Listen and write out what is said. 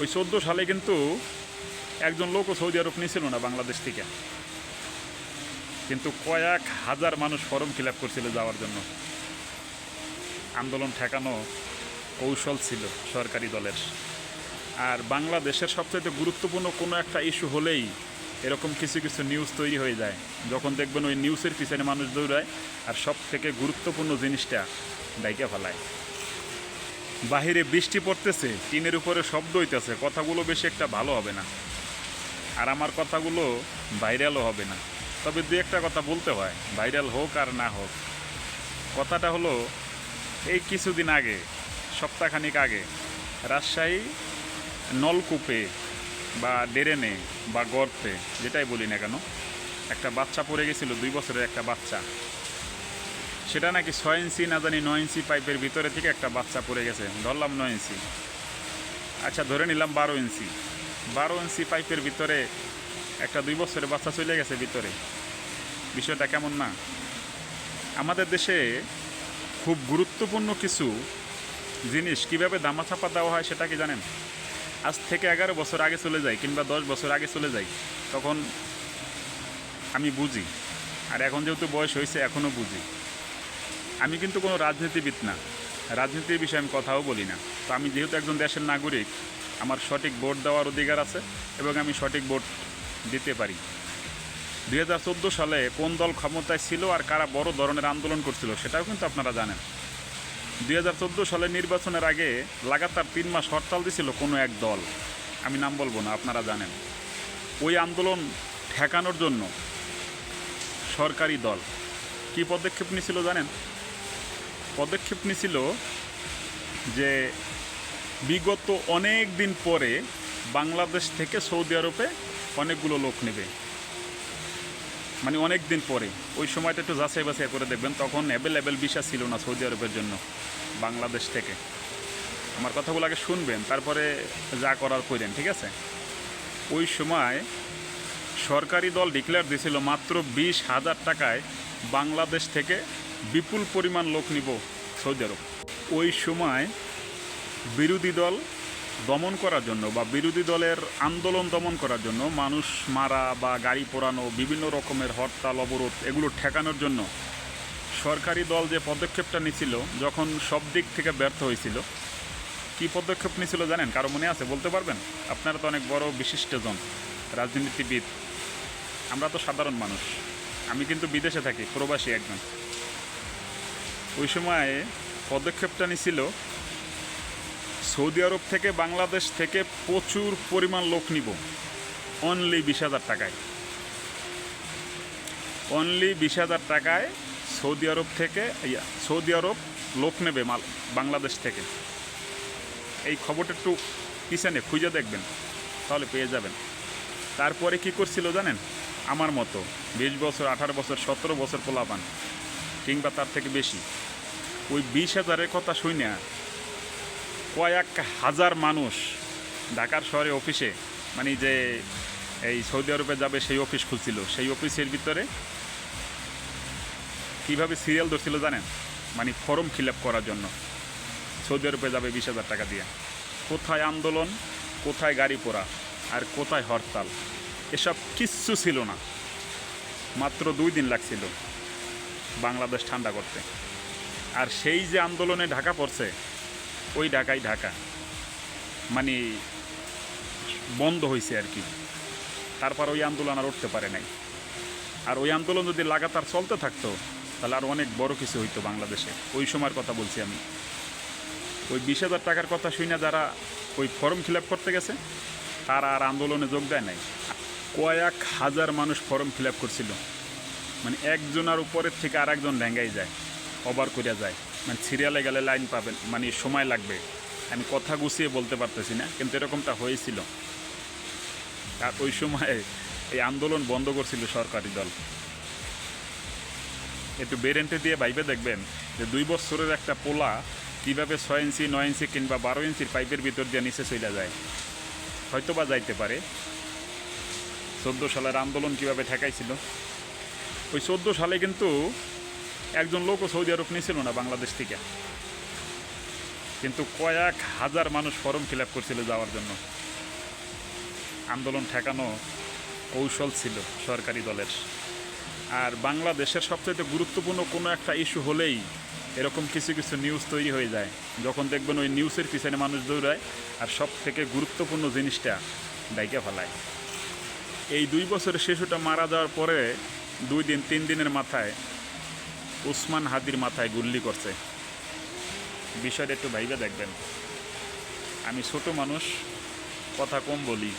ওই চোদ্দ সালে কিন্তু একজন লোকও সৌদি আরব নিয়েছিল না বাংলাদেশ থেকে। কিন্তু কয়েক হাজার মানুষ ফর্ম ফিল করছিল যাওয়ার জন্য। আন্দোলন ঠেকানো কৌশল ছিল সরকারি দলের। আর বাংলাদেশের সবচেয়ে গুরুত্বপূর্ণ কোনো একটা ইস্যু হলেই এরকম কিছু কিছু নিউজ তৈরি হয়ে যায়। যখন দেখবেন ওই নিউজের পিছনে মানুষ দৌড়ায় আর সব থেকে গুরুত্বপূর্ণ জিনিসটা ডাইকে ফেলায়। বাহিরে বৃষ্টি পড়তেছে, টিনের উপরে শব্দ হইতেছে, কথাগুলো বেশি একটা ভালো হবে না। আর আমার কথাগুলো ভাইরালও হবে না। তবে দু একটা কথা বলতে হয়, ভাইরাল হোক আর না হোক। কথাটা হলো, এই কিছুদিন আগে, সপ্তাহখানিক আগে, রাজশাহী নলকূপে বা ডেরেনে বা গর্তে, যেটাই বলি না কেন, একটা বাচ্চা পড়ে গেছিল, দুই বছরের একটা বাচ্চা। সেটা নাকি ছয় ইঞ্চি না জানি নয় ইঞ্চি পাইপের ভিতরে থেকে একটা বাচ্চা পড়ে গেছে। ধরলাম নয় ইঞ্চি। আচ্ছা ধরে নিলাম বারো ইঞ্চি। বারো ইঞ্চি পাইপের ভিতরে একটা দুই বছরের বাচ্চা চলে গেছে ভিতরে। বিষয়টা কেমন না? আমাদের দেশে খুব গুরুত্বপূর্ণ কিছু জিনিস কীভাবে দামাচাপা দেওয়া হয় সেটা কি জানেন? আজ থেকে এগারো বছর আগে চলে যাই কিংবা দশ বছর আগে চলে যাই তখন আমি বুঝি। আর এখন যেহেতু বয়স হয়েছে এখনও বুঝি। আমি কিন্তু কোনো রাজনীতিবিদ না। রাজনীতির বিষয়ে আমি কথাও বলি না। তো আমি যেহেতু একজন দেশের নাগরিক, আমার সঠিক ভোট দেওয়ার অধিকার আছে এবং আমি সঠিক ভোট দিতে পারি। দুই হাজার চোদ্দ সালে কোন দল ক্ষমতায় ছিল আর কারা বড় ধরনের আন্দোলন করছিল সেটাও কিন্তু আপনারা জানেন। দুই সালের নির্বাচনের আগে লাগাতার তিন মাস হরতাল দিছিল কোনো এক দল। আমি নাম বলব না, আপনারা জানেন। ওই আন্দোলন ঠেকানোর জন্য সরকারি দল। কি পদক্ষেপ নিয়েছিল জানেন? পদক্ষেপ নিয়েছিল যে বিগত অনেক দিন পরে বাংলাদেশ থেকে সৌদি আরবে অনেকগুলো লোক নেবে। মানে অনেক দিন পরে। ওই সময়টা একটু যাচাই বাছাই করে দেখবেন, তখন অ্যাভেলেবেল ভিসা ছিল না সৌদি আরবের জন্য বাংলাদেশ থেকে। আমার কথাগুলো আগে শুনবেন, তারপরে যা করার করেন, ঠিক আছে? ওই সময় সরকারি দল ডিক্লেয়ার দিয়েছিল মাত্র বিশ হাজার টাকায় বাংলাদেশ থেকে বিপুল পরিমাণ লোক নিব সৌদি আরব। ওই সময় বিরোধী দল দমন করার জন্য বা বিরোধী দলের আন্দোলন দমন করার জন্য মানুষ মারা বা গাড়ি পোড়ানো, বিভিন্ন রকমের হরতাল, অবরোধ এগুলো ঠেকানোর জন্য সরকারি দল যে পদক্ষেপটা নিছিল, যখন সব দিক থেকে ব্যর্থ হয়েছিল, কি পদক্ষেপ নিছিল জানেন? কারও মনে আছে? বলতে পারবেন? আপনারা তো অনেক বড় বিশিষ্টজন রাজনীতিবিদ। আমরা তো সাধারণ মানুষ। আমি কিন্তু বিদেশে থাকি, প্রবাসী একজন। ওই সময় পদক্ষেপটা নিছিল সৌদি আরব থেকে বাংলাদেশ থেকে প্রচুর পরিমাণ লোক নিব। অনলি বিশ হাজার টাকায়। অনলি বিশ হাজার টাকায় সৌদি আরব থেকে সৌদি আরব লোক নেবে মাল, বাংলাদেশ থেকে। এই খবরটা একটু পিছনে খুঁজে দেখবেন, তাহলে পেয়ে যাবেন। তারপরে কি করছিল জানেন? আমার মতো, বিশ বছর, আঠারো বছর, সতেরো বছর পোলাপান, কিংবা তার থেকে বেশি। ওই বিশ হাজারের কথা শুনে কয়েক হাজার মানুষ ঢাকার শহরে অফিসে মানে যে এই সৌদি আরবে যাবে সেই অফিস খুলছিল। সেই অফিসের ভিতরে কীভাবে সিরিয়াল ধরছিল জানেন? মানে ফর্ম ফিল করার জন্য। সৌদি আরবে যাবে বিশ হাজার টাকা দিয়ে। কোথায় আন্দোলন, কোথায় গাড়ি পোড়া, আর কোথায় হরতাল, এসব কিচ্ছু ছিল না। মাত্র দুই দিন লাগছিল বাংলাদেশ ঠান্ডা করতে। আর সেই যে আন্দোলনে ঢাকা পড়ছে, ওই ঢাকাই ঢাকা। মানে বন্ধ হয়েছে আর কি। তারপর ওই আন্দোলন আর উঠতে পারে নাই। আর ওই আন্দোলন যদি লাগাতার চলতে থাকতো, তাহলে আর অনেক বড় কিছু হইতো বাংলাদেশে। ওই সময়ের কথা বলছি আমি। ওই বিশ হাজার টাকার কথা শুনে যারা ওই ফর্ম ফিল করতে গেছে, তারা আর আন্দোলনে যোগ দেয় নাই। কয়েক হাজার মানুষ ফর্ম ফিল করছিল। মানে একজনের উপরের থেকে আর একজন ল্যাঙ্গাই যায়। ওভার করিয়া যায়। মানে সিরিয়ালে গেলে লাইন পাবেন মানে সময় লাগবে। আমি কথা গুছিয়ে বলতে পারতেছি না, কিন্তু এরকমটা হয়েছিল। আর ওই সময় এই আন্দোলন বন্ধ করছিল সরকারি দল। একটু বেরেন্টে দিয়ে ভাইবে দেখবেন যে দুই বছরের একটা পোলা কীভাবে ছয় ইঞ্চি, নয় ইঞ্চি কিংবা বারো ইঞ্চির পাইপের ভিতর দিয়ে নিচে চলে যায়। হয়তো বা যাইতে পারে। চোদ্দ সালের আন্দোলন কীভাবে ঠেকাইছিল? ওই চোদ্দ সালে কিন্তু একজন লোকও সৌদি আরব নিয়েছিল না বাংলাদেশ থেকে। কিন্তু কয়েক হাজার মানুষ ফর্ম ফিল আপ করছিল যাওয়ার জন্য। আন্দোলন ঠেকানো কৌশল ছিল সরকারি দলের। আর বাংলাদেশের সবচেয়ে গুরুত্বপূর্ণ কোনো একটা ইস্যু হলেই এরকম কিছু কিছু নিউজ তৈরি হয়ে যায়। যখন দেখবেন ওই নিউজের পিছনে মানুষ দৌড়ায় আর সব থেকে গুরুত্বপূর্ণ জিনিসটা ডাইকে ফেলায়। এই দুই বছরের শিশুটা মারা যাওয়ার পরে দুই দিন, তিন দিনের মাথায় উসমান হাদির মাথায় গুল্লি করছে। বিষয়টা একটু ভাইবে দেখবেন। আমি ছোট মানুষ, কথা কম বলি।